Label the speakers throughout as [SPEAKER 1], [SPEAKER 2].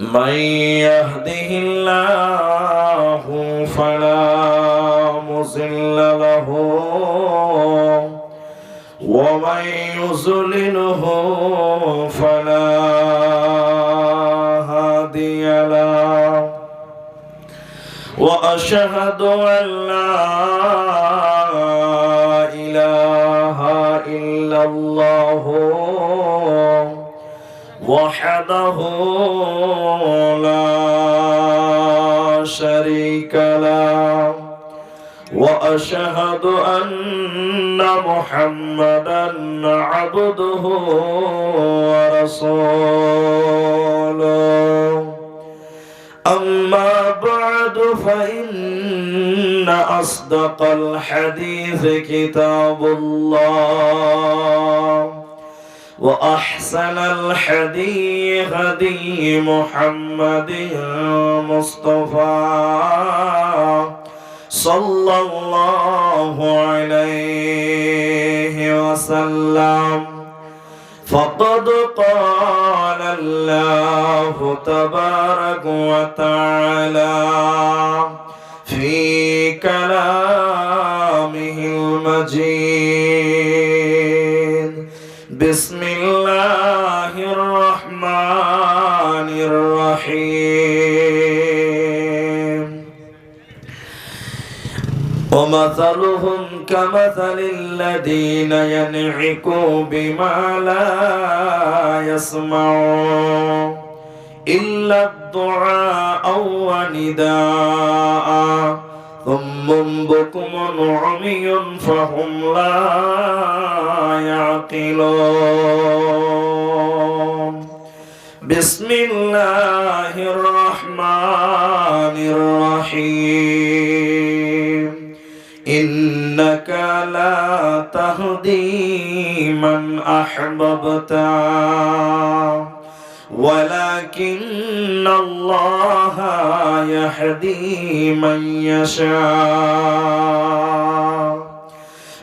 [SPEAKER 1] من يهده الله فلا مضل له ومن يضلله فلا هادي له وأشهد أن لا إله إلا الله وحده لا شريك له. وأشهد أن محمدا عبده ورسوله. أما بعد فإن أصدق الحديث كتاب الله. وأحسن الحدي هدي محمد مصطفى صلى الله عليه وسلم. فقد قال الله تبارك وتعالى في كلامه المجيد بسم الله الرحمن الرحيم. ومثلهم كمثل الذين ينعقوا بما لا يسمعون إلا الدعاء ونداء ثم بكم عمي فهم لا يعقلون بسم الله الرحمن الرحيم إنك لا تهدي من أحببت ولكن الله يهدي من يشاء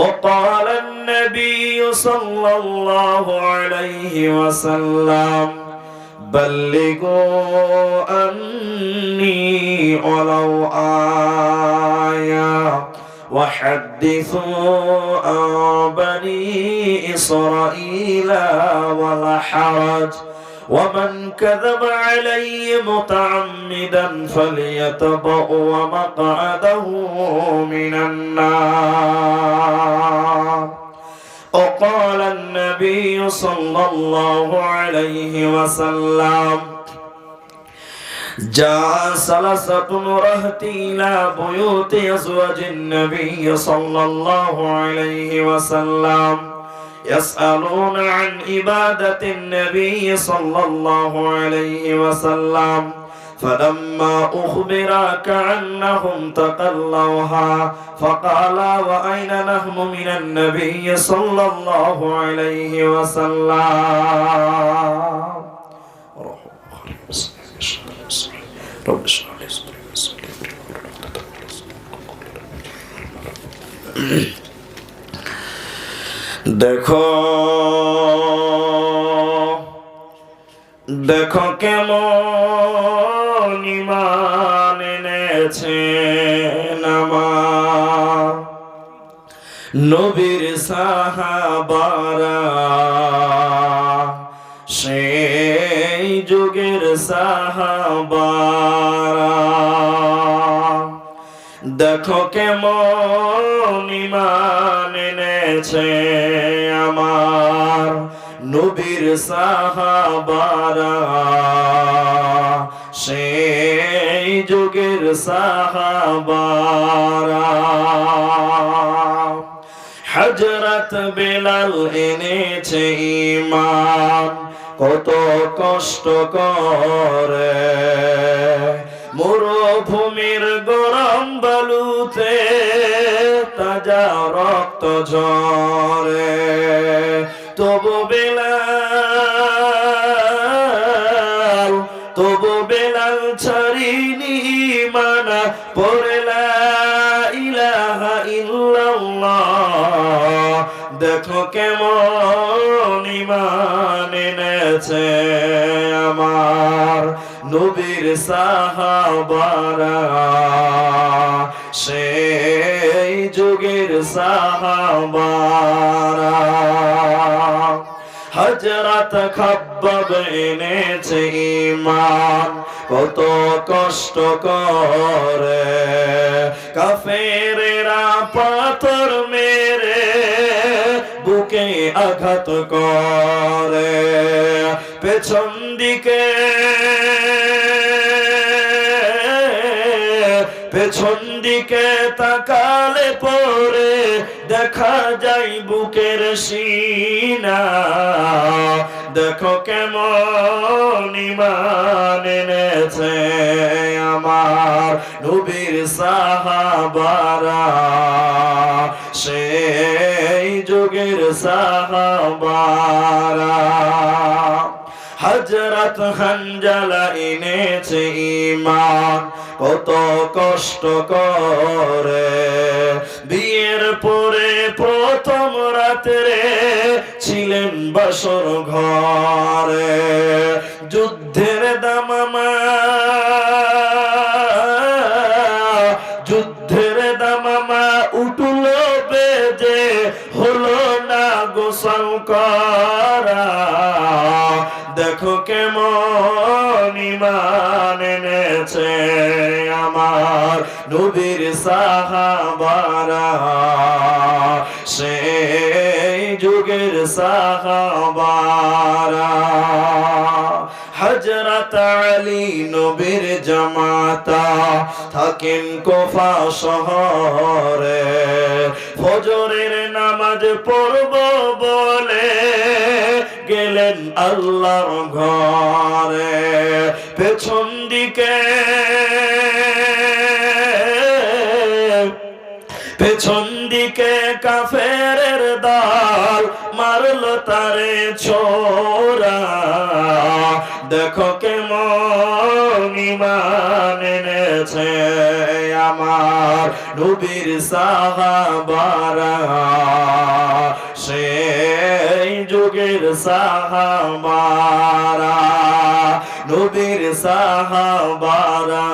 [SPEAKER 1] وقال النبي صلى الله عليه وسلم بلغوا عني ولو آية وحدثوا بني إسرائيل ولا حرج ومن كذب علي متعمدا فليتبأ مقعده من النار. وقال النبي صلى الله عليه وسلم جاء ثلاثة رهط إلى بيوت أزواج النبي صلى الله عليه وسلم. يسألون عن عبادة النبي صلى الله عليه وسلم. فلما أخبر كأنهم تقلوها فقال وأين نحن من النبي صلى الله عليه وسلم؟ رب اشرح لي দেখো দেখো কেমন ইমান আমার। নবীর সাহাবারা সেই যুগের সাহাবারা। দেখো কেমন ইমান এনেছে আমার নবীর সাহাবারা। সেই যুগের সাহাবারা। হজরত বেলাল এনেছে ইমান কত কষ্ট করে। মরুভূমির গরম বালুতে তাজা রক্ত ঝরে। তবু বেলাল তবু বেলাল ছাড়িনি মানা পড়লা ইল্লাল্লাহ। দেখো কেমন ইমান আমার। নবীর সাহাবারা, সেই যুগের সাহাবারা। হজরত খব্বব এনেছে ইমান কত কষ্ট করে। কাফেরেরা পাথর মেরে বুকে আঘাত করে। পেছন দিকে পেছন দিকে তাকালে পরে দেখা যায় বুকের সিনা। দেখো কেমন ইমান এনেছে আমার নবীর সাহাবারা। সেই যুগের সাহাবারা। হজরত হঞ্জলা এনেছে ইমান কত কষ্ট করে। বিয়ের পরে প্রথম রাত্রে ছিলেন বাসর ঘরে। যুদ্ধের দামামা যুদ্ধের দামামা উঠল বেজে, হলো না গোসল করা। দেখো কেমন ইমান এনেছে আমার নবীর সাহাবারা। সেই যুগের সাহাবারা। হজরত আলী নবীর জামাতা থাকেন কোফা শহরে। ফজরের নামাজ পড়ব আল্লাহর ঘরে পেছন দিকে। পেছন দিকে কাফেরের দল মারলো তারে ছোরা দেখো কেমন ইমান এনেছে আমার নবীর সাহাবারা। সেই যুগের সাহাবারা, নবীর সাহাবারা।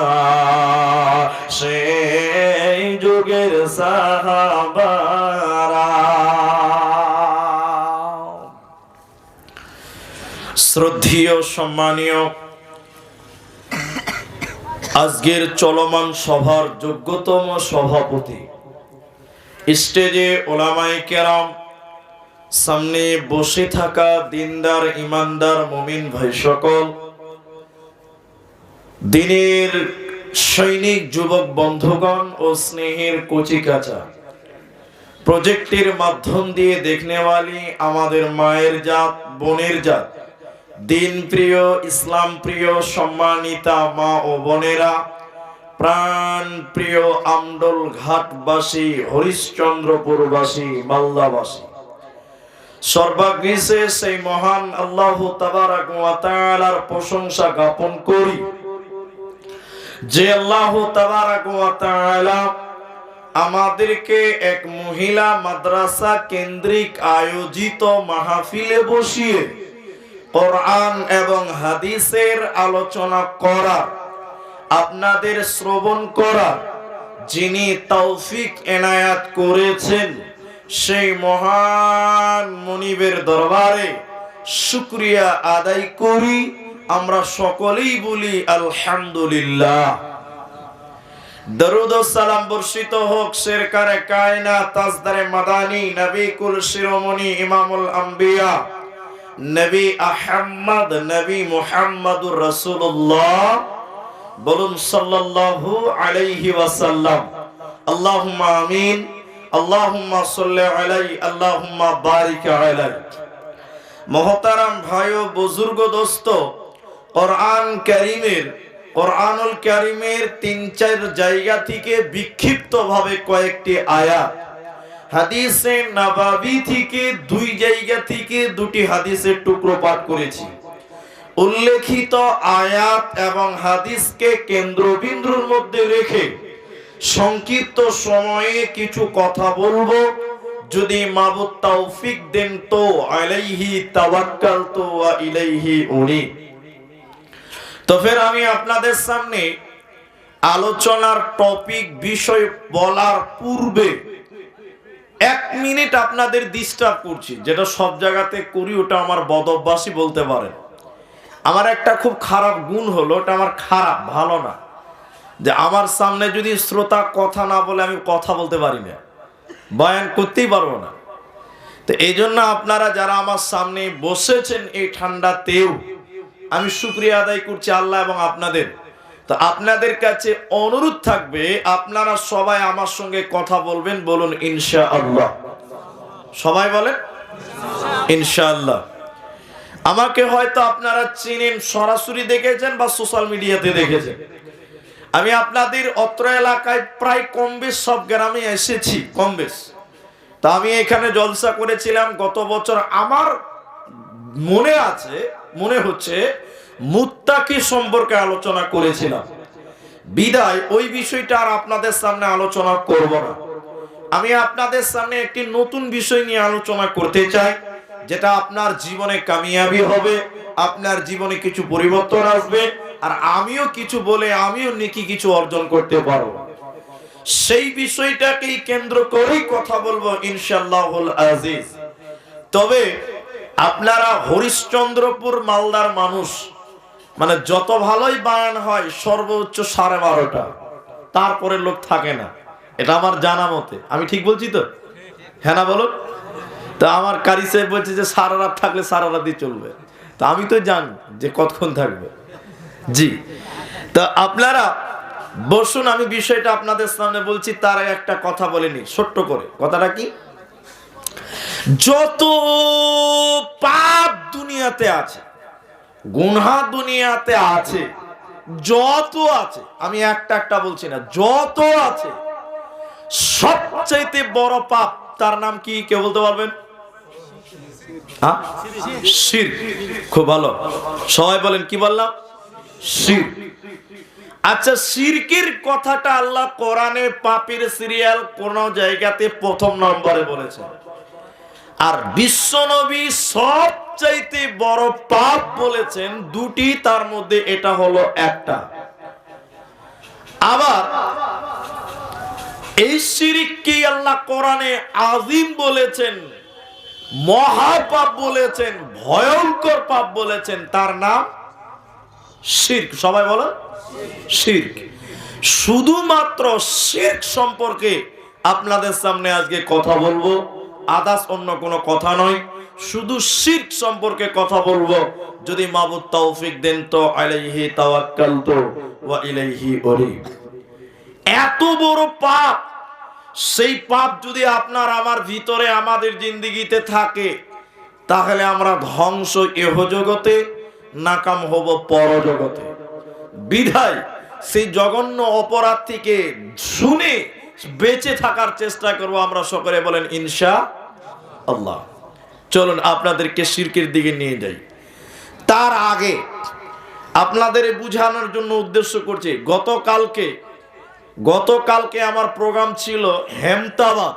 [SPEAKER 1] সেই যুগের সাহাবারা। শ্রদ্ধীয়, সম্মানীয়, আজকের চলমান সভার যোগ্যতম সভাপতি, স্টেজে ওলামাই কেরাম সামনে বসে থাকা দিনদার, ইমানদার, মমিন ভাই সকল। দিনের সৈনিক, যুবক, বন্ধুগণ ও স্নেহের কচিকাচা প্রজেক্টের মাধ্যম দিয়ে দেখনেওয়ালি আমাদের মায়ের জাত, বোনের জাত। দিন প্রিয় ইসলাম প্রিয় সম্মানিতা মা ও বোনেরা প্রাণ প্রিয় আমডল ঘাটবাসী, হরিশ্চন্দ্রপুরবাসী, মালদাবাসী। সর্বাগ্রিসে সেই মহান আল্লাহ তাবারাক প্রশংসা জ্ঞাপন করি। যে আল্লাহ আমাদেরকে এক মহিলা মাদ্রাসা কেন্দ্রিক আয়োজিত মাহফিলে বসিয়ে কোরআন এবং হাদিসের আলোচনা করা, আপনাদের শ্রবণ করা, যিনি তৌফিক এনায়াত করেছেন। সেই মহান মনিবের দরবারে শুক্রিয়া আদায় করি। আমরা সকলেই বলি আলহামদুলিল্লাহ। দরুদ হোক মাদানি নবী কুল শিরোমণি, ইমামুল আম্বিয়া, নবী সাল্লাল্লাহু আলাইহি আমিন। আল্লাহুম্মা সাল্লি আলাই আল্লাহুম্মা বারিক আলাই মহতারাম ভাই ও বুজুর্গ দোস্ত, কোরআন কারীমের, কোরআনুল কারীমের তিন চার জায়গা থেকে বিক্ষিপ্তভাবে কয়েকটি আয়াত। হাদিসে নাবাবি থেকে দুই জায়গা থেকে দুটি হাদিসের টুকরো পাঠ করেছি। উল্লেখিত আয়াত এবং হাদিসকে কেন্দ্রবিন্দুর মধ্যে রেখে সংক্ষিপ্ত সময়ে কিছু কথা বলব। যদি মাবুদ তৌফিক দেন তো আলাইহি তাওয়াক্কাল তো ওয়া ইলাইহি উনি তো ফের আমি আপনাদের সামনে আলোচনার টপিক বিষয় বলার পূর্বে এক মিনিট আপনাদের ডিস্টার্ব করছি, যেটা সব জায়গাতে করি, ওটা আমার বদ বলতে পারেন। আমার একটা খুব খারাপ গুণ হলো, ওটা আমার খারাপ, ভালো না। যে আমার সামনে যদি শ্রোতা কথা না বলে আমি কথা বলতে পারি না। বয়ান করতেই পারব না। তো এই জন্য আপনারা যারা আমার সামনে বসেছেন এই ঠান্ডাতেও, আমি শুক্রিয়া আদায় করছি আল্লাহ এবং আপনাদের। তো আপনাদের কাছে অনুরোধ থাকবে, আপনারা সবাই আমার সঙ্গে কথা বলবেন, বলুন ইনশা আল্লাহ সবাই বলেন? ইনশাআল্লাহ। আমাকে হয়তো আপনারা চিনেন, সরাসরি দেখেছেন বা সোশ্যাল মিডিয়াতে দেখেছেন। আমি আপনাদের অত্র এলাকায় প্রায় কম বেশ সব গ্রামে এসেছি, কম বেশ। তা আমি এখানে জলসা করেছিলাম গত বছর। আমার মনে আছে, মনে হচ্ছে মুত্তাকি সম্পর্কে আলোচনা করেছিলাম। বিদায়, ওই বিষয়টা আর আপনাদের সামনে আলোচনা করব না। আমি আপনাদের সামনে একটি নতুন বিষয় নিয়ে আলোচনা করতে চাই, যেটা আপনার জীবনে কামিয়াবি হবে, আপনার জীবনে কিছু পরিবর্তন আসবে। আর আমিও কিছু বলে, আমিও নেকি কিছু অর্জন করতে পারব। সেই বিষয়টাকেই কেন্দ্র করেই কথা বলব ইনশাল্লাহুল আজিজ। তবে আপনারা হরিশ্চন্দ্রপুর মালদার মানুষ মানে যত ভালোই বায়ান হয়, সর্বোচ্চ সাড়ে বারোটা। তারপরে লোক থাকে না। এটা আমার জানা মতে। আমি ঠিক বলছি তো? হ্যাঁ না বলো? তা আমার কারি সাহেব বলছে যে সারা রাত থাকলে সারা রাতই চলবে। তা আমি তো জানি যে কতক্ষণ থাকবে। জি। তা আপনারা বসুন, আমি বিষয়টা আপনাদের সামনে বলছি, তার একটা কথা বলেনি ছোট্ট করে। কথাটা কি? যত পাপ দুনিয়াতে আছে, গুনহা দুনিয়াতে আছে, যত আছে, আমি একটা একটা বলছি না, যত আছে, সবচাইতে বড় পাপ, তার নাম কি, কেউ বলতে পারবেন? খুব ভালো। সবাই বলেন, কি বললাম? আচ্ছা শিরকের কথাটা আল্লাহ কোরআনে পাপের সিরিয়াল কোন জায়গাতে প্রথম নম্বরে বলেছেন। আর বিশ্বনবী সবচাইতে বড় পাপ বলেছেন, দুটি তার মধ্যে এটা হলো একটা। আবার এই শিরিককে আল্লাহ কোরআনে আজিম বলেছেন, মহাপাপ বলেছেন, ভয়ঙ্কর পাপ বলেছেন, তার নাম শির্ক, সবাই বলো? শির্ক। শুধুমাত্র শির্ক সম্পর্কে আপনাদের সামনে আজকে কথা বলব। আদাস অন্য কোনো কথা নয়। শুধু শির্ক সম্পর্কে কথা বলব। যদি মাবুদ তৌফিক দেন তো আলাইহি তাওয়াক্কালতু ওয়া ইলাইহি উনিব। এত বড় পাপ! সেই পাপ যদি আপনার আমার ভিতরে আমাদের জিন্দিগিতে থাকে, তাহলে আমরা ধ্বংস এহ জগতে নাকাম হব পরজগতে। বিধায় সেই জঘন্য অপরাধ থেকে শুনে বেঁচে থাকার চেষ্টা করব আমরা সকলে বলেন, ইনশা আল্লাহ। চলুন আপনাদেরকে শিরকের দিকে নিয়ে যাই। তার আগে আপনাদের বুঝানোর জন্য উদ্দেশ্য করছি, গতকালকে গতকালকে আমার প্রোগ্রাম ছিল হেমতাবাদ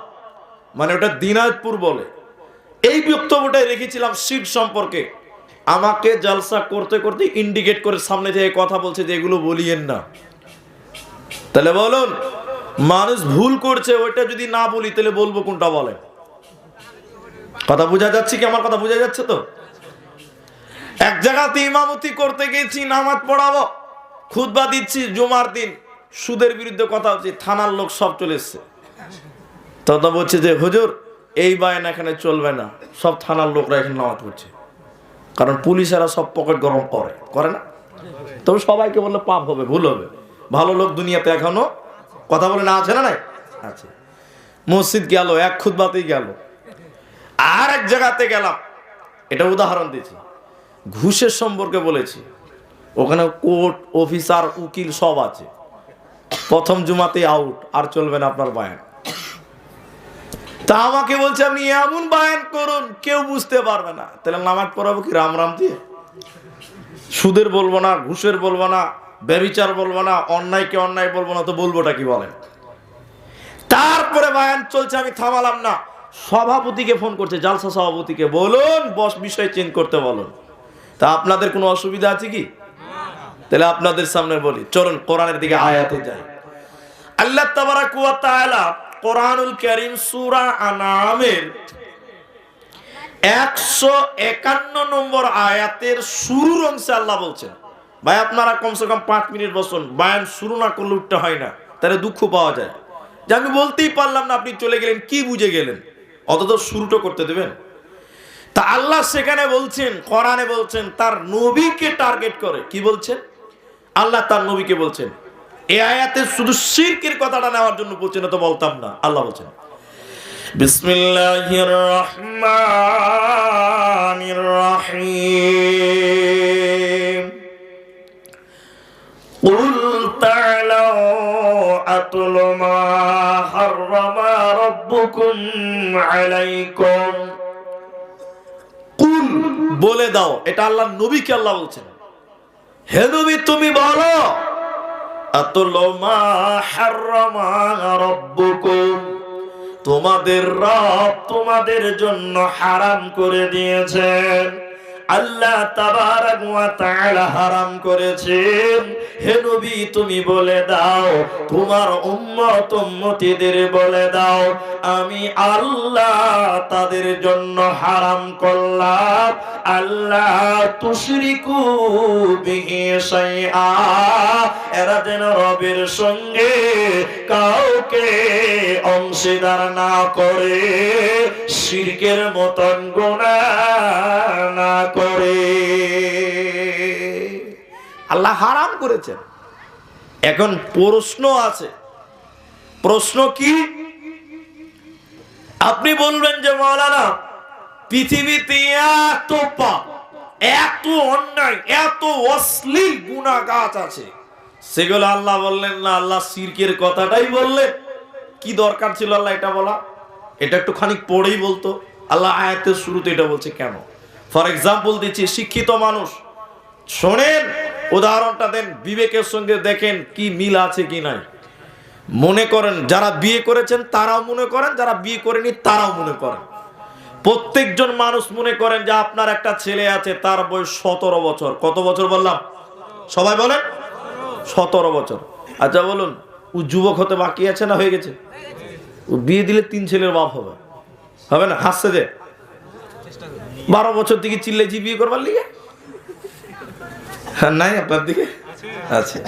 [SPEAKER 1] মানে ওটা দিনাজপুর বলে। এই বক্তব্যটাই রেখেছিলাম শিখ সম্পর্কে। আমাকে জালসা করতে করতে ইন্ডিকেট করে সামনে থেকে কথা বলছে যে এগুলো বলিয়েন না। তাহলে বলুন, মানুষ ভুল করছে, ওইটা যদি না বলি, তাহলে বলব কোনটা বলে? কথা বোঝা যাচ্ছে কি? আমার কথা বোঝা যাচ্ছে তো? এক জায়গাতে ইমামতি করতে গেছি, নামাজ পড়াবো, খুতবা দিচ্ছি জুমার দিন, সুদের বিরুদ্ধে কথা হচ্ছে থানার লোক সব চলে এসছে। তত বলছে যে, হুজুর, এই বায়ন এখানে চলবে না, সব থানার লোকরা এখানে নামাজ পড়ছে। কারণ পুলিশেরা সব পকেট গরম করে। করে না? তবে সবাইকে বললে পাপ হবে, ভুল হবে। ভালো লোক দুনিয়াতে এখনও কথা বলে না, আছে না নাই? আছে। মসজিদ গেল এক খুদবাতেই গেল। আর এক জায়গাতে গেলাম। এটা উদাহরণ দিয়েছি ঘুষের সম্পর্কে বলেছি। ওখানে কোর্ট, অফিসার, উকিল সব আছে। প্রথম জুমাতে আউট আর চলবে না আপনার বায়ান। তা আমাকে বলছে, আপনি এমন বায়ান করুন, কেউ বুঝতে পারবে না। তাহলে নামাজ পড়াবো কি, রাম রাম দিয়ে? সুদের বলব না, ঘুষের বলব না ব্যবিচার বলব না, অন্যায়কে অন্যায় বলব না, তো বলবোটা কি বলেন? তারপরে বায়ান চলছে, আমি থামালাম না। সভাপতিকে ফোন করছে, জালসা সভাপতিকে। বলুন, বস বিষয় চেঞ্জ করতে বলুন। তা আপনাদের কোনো অসুবিধা আছে কি? তাহলে আপনাদের সামনে বলি, চলুন কোরআনের দিকে আয়াতে যাই। আল্লাহ তাবারাক ওয়া তাআলা কোরআনুল কারীম সূরা আনামের 151 নম্বর আয়াতের শুরুর অংশে আল্লাহ বলছেন, ভাই, আপনারা কমসে কম পাঁচ মিনিট বসুন। বায়ান শুরু না করলে উঠতে হয় না। তাহলে দুঃখ পাওয়া যায়। যে আমি বলতেই পারলাম না আপনি চলে গেলেন, কি বুঝে গেলেন? অত শুরুটা করতে দেবেন। তা আল্লাহ সেখানে বলছেন, কোরআনে বলছেন, তার নবীকে টার্গেট করে। কি বলছেন? আল্লাহ তার নবীকে বলছেন এই আয়াতে শুধু শিরকের কথাটা নেওয়ার জন্য বলছেন তো বলতাম না আল্লাহ বলছেন বিসমিল্লাহির রহমানির রহিম قل تعالوا أتل ما حرم ربكم عليكم কুল বলে দাও এটা আল্লাহ নবীকে আল্লাহ বলছেন হে নবী তুমি বলো তোমাদের রব তোমাদের জন্য হারাম করে দিয়েছেন। আল্লাহ হারাম করেছেন। হে নবী, তুমি বলে দাও, তোমার উম্মত উম্মতিদের বলে দাও, আমি আল্লাহ তাদের জন্য হারাম করলাম। আল্লাহ তুশরিকু বিহি শাইআ, এরা যেন রবের সঙ্গে কাউকে অংশীদার না করে, শিরকের মতন গুনাহ না করে আল্লাহ হারাম করেছেন। এখন প্রশ্ন আছে। প্রশ্ন কি? আপনি বলবেন যে মৌলানা পৃথিবীতে এত পাপ, এত অন্যায়, এত অশ্লীল গুণা গাছ আছে। সেগুলো আল্লাহ বললেন না, আল্লাহ সিরকের কথাটাই বললেন। কি দরকার ছিল আল্লাহ এটা বলা? এটা একটু খানিক পড়েই বলতো। আল্লাহ আয়াতের শুরুতে এটা বলছে, কেন? ফর এক্সাম্পল দিচ্ছি, শিক্ষিত মানুষ। শোনেন, উদাহরণটা দেন, বিবেকের সঙ্গে দেখেন কি মিল আছে কি নাই। মনে করেন, যারা বিয়ে করেছেন, তারাও মনে করেন, যারা বিয়ে করেনি, তারাও মনে করেন। প্রত্যেকজন মানুষ মনে করেন যে আপনার একটা ছেলে আছে, তার বয়স সতেরো বছর। কত বছর বললাম? সবাই বলেন? সতেরো বছর। আচ্ছা বলুন, ও যুবক হতে বাকি আছে না হয়ে গেছে? ও বিয়ে দিলে তিন ছেলের বাপ হবে। হবে না? হাসছে যে? বারো বছর থেকে চিল্লেছি বিয়ে করবার লিগে? হ্যাঁ, নাই আপনার দিকে? আচ্ছা।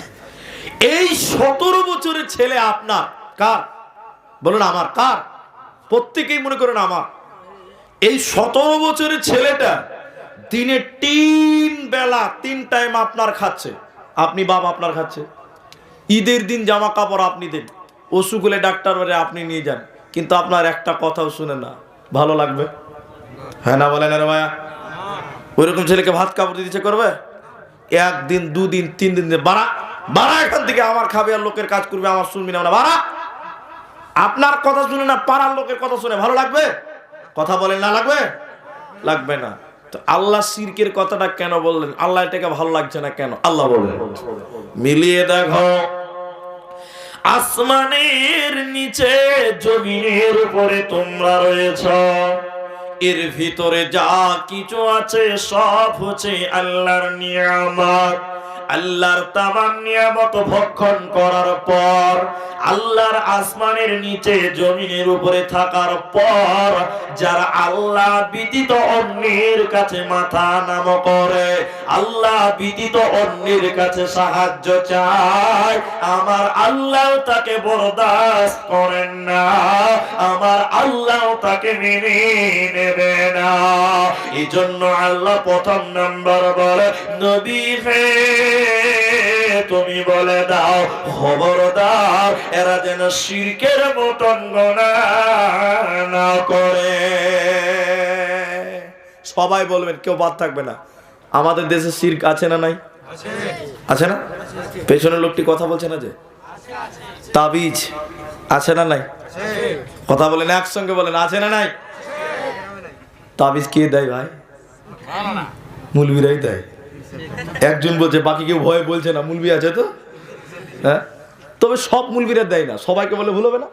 [SPEAKER 1] এই সতেরো বছরের ছেলে আপনার কার? বলুন আমার কার? প্রত্যেকেই মনে করেন আমার। এই সতেরো বছরের ছেলেটা দিনে তিন বেলা তিন টাইম আপনার খাচ্ছে। আপনি বাপ আপনার খাচ্ছে। ঈদের দিন জামা কাপড় আপনি দেন। অসুখ হলে ডাক্তার বাড়ি আপনি নিয়ে যান। কিন্তু আপনার একটা কথাও শুনে না। ভালো লাগবে? হ্যাঁ না বলেন আরে ভাইয়া। ওইরকম ছেলেকে ভাত কাপড় দিতে করবে? একদিন, দুদিন তিন দিন বাড়া বাড়া এখান থেকে, আমার খাবে আর লোকের কাজ করবে, আমার শুনবি না না বাড়া। আপনার কথা শুনে না পাড়ার লোকের কথা শুনে ভালো লাগবে? কথা বলেন না লাগবে? লাগবে না। তো আল্লাহ সিরকের কথাটা কেন বললেন? আল্লাহ এটাকে ভালো লাগছে না কেন? আল্লাহ বললেন। মিলিয়ে দেখো, আসমানের নিচে জমিনের উপরে তোমরা রয়েছ। এর ভিতরে যা কিছু আছে সব হচ্ছে আল্লাহর নিয়ামত। আল্লাহর তামান ভক্ষণ করার পর, আল্লাহর আসমানের নিচে, জমিনের উপরে থাকার পর, যারা আল্লাহ ব্যতীত অন্যের কাছে মাথা নাম করে, আল্লাহ ব্যতীত অন্যের কাছে সাহায্য চায়। আমার আল্লাহ তাকে বরদাস্ত করেন না, আমার আল্লাহ তাকে মেনে নেবে না। এই জন্য আল্লাহ প্রথম নাম্বার বলে, নবী হে তুমি বলে দাও খবরদার এরা যেন শিরকের মতন না করে। সবাই বলবেন কেউ বাদ থাকবে না। আমাদের দেশে শির্ক আছে না নাই? আছে না? পেছনের লোকটি কথা বলছে না যে? তাবিজ আছে না নাই? কথা বলেন একসঙ্গে বলেন আছে না নাই? তাবিজ কে দেয় ভাই? মুলবিরাই দেয়। একজন বলছে, বাকি কেউ ভয়ে বলছে না, মুলবি আছে তো? হ্যাঁ? তবে সব মুলবিরা দেয় না, সবাইকে বলে ভুল হবে না?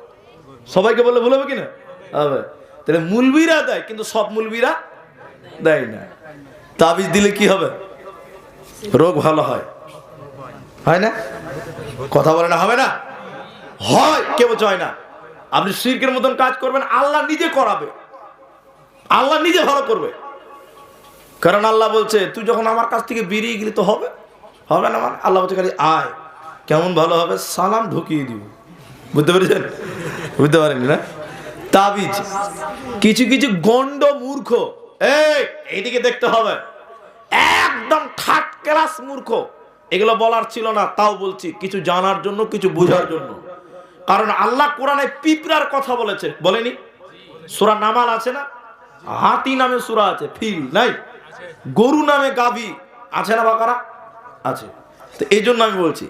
[SPEAKER 1] সবাইকে বলে ভুল হবে কি না? হবে। তাহলে মুলবিরা দেয়, কিন্তু সব মুলবিরা দেয় না। তাবিজ দিলে কি হবে? রোগ ভালো হয়। হয় না? কথা বলে না, হবে না? হয়, কে বলছে হয় না? আপনি শিরকের মতন কাজ করবেন, আল্লাহ নিজে করাবে। আল্লাহ নিজে ভালো করবে। কারণ আল্লাহ বলছে, তুই যখন আমার কাছ থেকে বেরিয়ে গেলি তো হবে? হবে না মানে? আল্লাহ বলছে, খালি আয়, কেমন ভালো হবে? সালাম ঢুকিয়ে দিব। বুঝতে পেরেছেন? বুঝতে পারেননি না? তাবিজ। কিছু কিছু গন্ড মূর্খ, এই, এইদিকে দেখতে হবে। একদম থার্ড ক্লাস মূর্খ। এগুলো বলার ছিল না, তাও বলছি, কিছু জানার জন্য, কিছু বোঝার জন্য। কারণ আল্লাহ কোরআনে পিঁপড়ার কথা বলেছে। বলেনি? সুরা নামাল আছে না? হাতি নামে সুরা আছে, ফিল, নাই? গরু নামে গাভী আছে না বাকারা? আছে। তো এই জন্য আমি বলছি,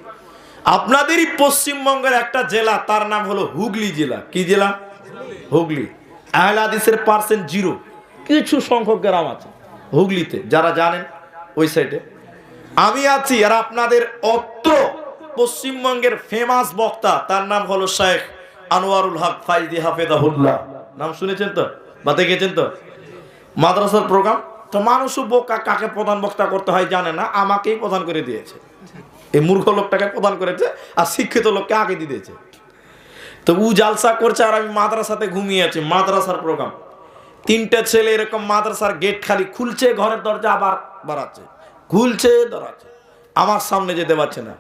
[SPEAKER 1] আপনাদেরই পশ্চিমবঙ্গের একটা জেলা, তার নাম হলো হুগলি জেলা। কি জেলা? হুগলি। আহলাদিসের পার্সেন্ট জিরো কিছু সংখ্যক গ্রাম আছে হুগলিতে, যারা জানেন ওই সাইডে আমি আছি আর আপনাদের অত্র পশ্চিমবঙ্গের ফেমাস বক্তা, তার নাম হলো শেখ আনোয়ারুল হক ফাইজি হাফেদাহুল্লাহ। নাম শুনেছেন তো? বা দেখেছেন তো? মাদ্রাসার প্রোগ্রাম তো মানুষও বোকা কাকে প্রধান বক্তা করতে হয় জানে না, আমাকেই প্রধান করে দিয়েছে। এই মূর্খ লোকটাকে প্রদান করেছে আর শিক্ষিত লোককে আগে দিয়ে দিয়েছে। তো উ জালসা করছে আর আমি মাদ্রাসাতে ঘুমিয়ে আছি, মাদ্রাসার প্রোগ্রাম তিনটে ছেলে এরকম মাদ্রাসার গেট খালি খুলছে, ঘরের দরজা আবার বাড়াচ্ছে, খুলছে দরাচ্ছে আমার সামনে যেতে পারছে না।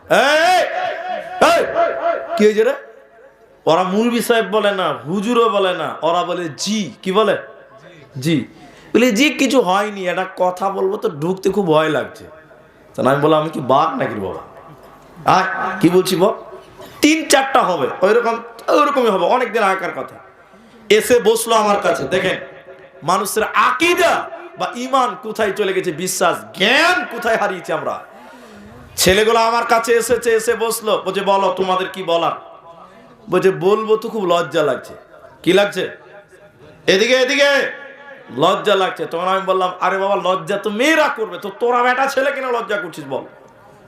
[SPEAKER 1] কি হয়েছে রে? ওরা মুলবি সাহেব বলে না, হুজুরও বলে না, ওরা বলে জি, কি বলে? জি। বলে জি কিছু হয়নি, একটা কথা বলব তো ঢুকতে খুব ভয় লাগছে। তা আমি বললাম, আমি কি বাঘ নাকি বাবা? আয়, কি বলছি বল? তিন চারটা হবে ওই রকম ওইরকমই হবে, অনেকদিন আগেকার কথা। এসে বসল আমার কাছে, দেখেন, মানুষের আকিদা বা ইমান কোথায় চলে গেছে, বিশ্বাস, জ্ঞান কোথায় হারিয়েছি আমরা? ছেলেগুলো আমার কাছে এসেছে, এসে বসল, বলছে, বলো, তোমাদের কি বলার? বলছে, বলব তো খুব লজ্জা লাগছে। কি লাগছে? এদিকে এদিকে লজ্জা লাগছে। তখন আমি বললাম, আরে বাবা, লজ্জা তো মেয়েরা করবে। তো তোরা বেটা ছেলে কিনা লজ্জা করছিস বল?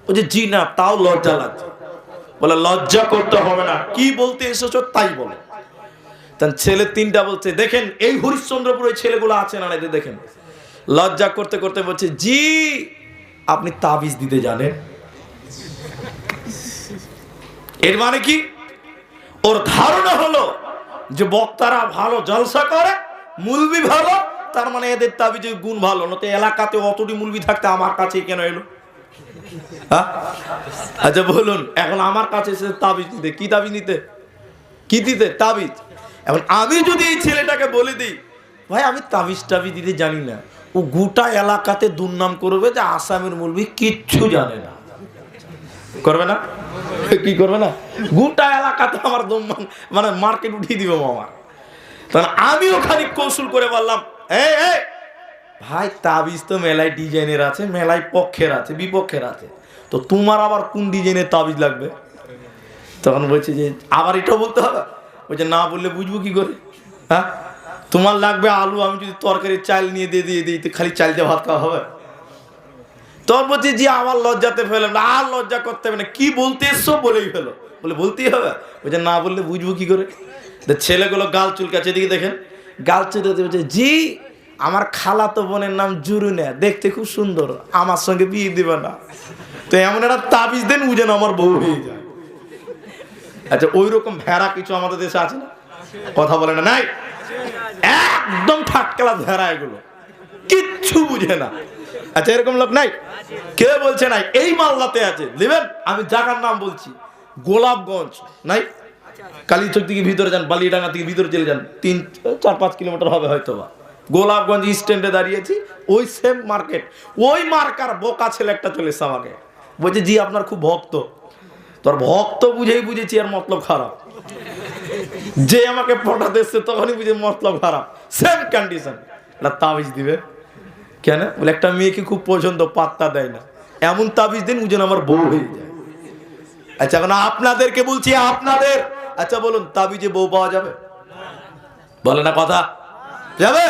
[SPEAKER 1] বলছে, জি না, তাও লজ্জা লাগছে। বলে, লজ্জা করতে হবে না। কি বলতে এসেছ তাই বলো। ছেলে তিনটা বলছে, দেখেন, এই হরিশ্চন্দ্রপুর ওই ছেলেগুলো আছে না এদের দেখেন। লজ্জা করতে করতে বলছে, জি, আপনি তাবিজ দিতে জানেন। এর মানে কি? ওর ধারণা হলো যে বক্তারা ভালো জলসা করে মুলবি ভালো তার মানে এদের তাবিজের গুণ ভালো নতে এলাকাতে অতটি মুলবি থাকতে আমার কাছে কেন এলো? হ্যাঁ? আচ্ছা বলুন, এখন আমার কাছে এসে তাবিজ নিতে কি তাবিজ নিতে? কি দিতে? তাবিজ? এখন আমি যদি এই ছেলেটাকে বলে দিই, ভাই, আমি তাবিজ টাবিজ দিতে জানি না। ও গোটা এলাকাতে দুর্নাম করবে যে আসামের মুলবি কিচ্ছু জানে না। করবে না? কি করবে না? গোটা এলাকাতে আমার মানে মার্কেট উঠিয়ে দিবে আমার। তখন আমিও খানিক কৌশল করে বললাম ভাই তাবিজ তো মেলায় ডিজাইনের আছে, মেলায় পক্ষের আছে, বিপক্ষের আছে। তো তোমার আবার কোন ডিজাইনের তাবিজ লাগবে? তখন বলছে যে, আবার এটাও বলতে হবে? বলছে, না বললে বুঝব কি করে? হ্যাঁ তোমার লাগবে আলু, আমি যদি তরকারি চাল নিয়ে দিয়ে দিয়ে দিই, তো খালি চাল দিয়ে ভাত খাওয়া হবে? তখন বলছে যে আমার লজ্জাতে ফেলাম না আর লজ্জা করতে হবে না, কি বলতে এসছো বলেই ফেলো। বলে, বলতেই হবে। বলছে, না বললে বুঝব কি করে? ছেলেগুলো গাল চুলকাচ্ছে, এদিকে দেখেন। গাল বলছে, জি, আমার খালাতো বোনের নাম জুরুনা দেখতে খুব সুন্দর। আমার সঙ্গে বিয়ে দিবে না। তো এমন একটা তাবিজ দেন যেন আমার বউ হয়ে যায়। আচ্ছা ওই রকম ভেড়া কিছু আমাদের দেশে আছে না? কথা বলে না, নাই? একদম ঠাটকালা ভেড়া এগুলো। কিচ্ছু বুঝে না। আচ্ছা এরকম লোক নাই? কে বলছে নাই? এই মাল্লাতে আছে। দেবেন আমি জায়গার নাম বলছি। গোলাপগঞ্জ। নাই? কালীচক থেকে ভিতরে যান, বালিডাঙ্গা থেকে ভিতরে চলে যান, তিন, চার, পাঁচ কিলোমিটার হবে হয়তো বা গোলাপগঞ্জ স্ট্যান্ডে দাঁড়িয়েছি, ওই সেম মার্কেট ওই মার্কার বোকা ছেলে একটা চলে এসছে আমাকে। বলছে, জি, আপনার খুব ভক্ত। তোর ভক্ত বুঝেই বুঝেছি আর মতলব খারাপ। যে আমাকে পটাতে এসছে তখনই বুঝে মতলব খারাপ। সেম কন্ডিশন একটা তাবিজ দিবে। কেন? বলে, একটা মেয়েকে খুব পছন্দ, পাত্তা দেয় না। এমন তাবিজ দিন উজন আমার বউ হয়ে যায়। আচ্ছা এখন আপনাদেরকে বলছি, আপনাদের আচ্ছা বলুন, তাবিজে বউ পাওয়া যাবে? বলে না কথা। যাবে?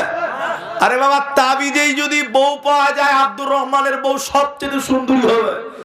[SPEAKER 1] আরে বাবা, তাবিজেই যদি বউ পাওয়া যায়, আব্দুর রহমানের বউ সবচেয়ে সুন্দরী হবে।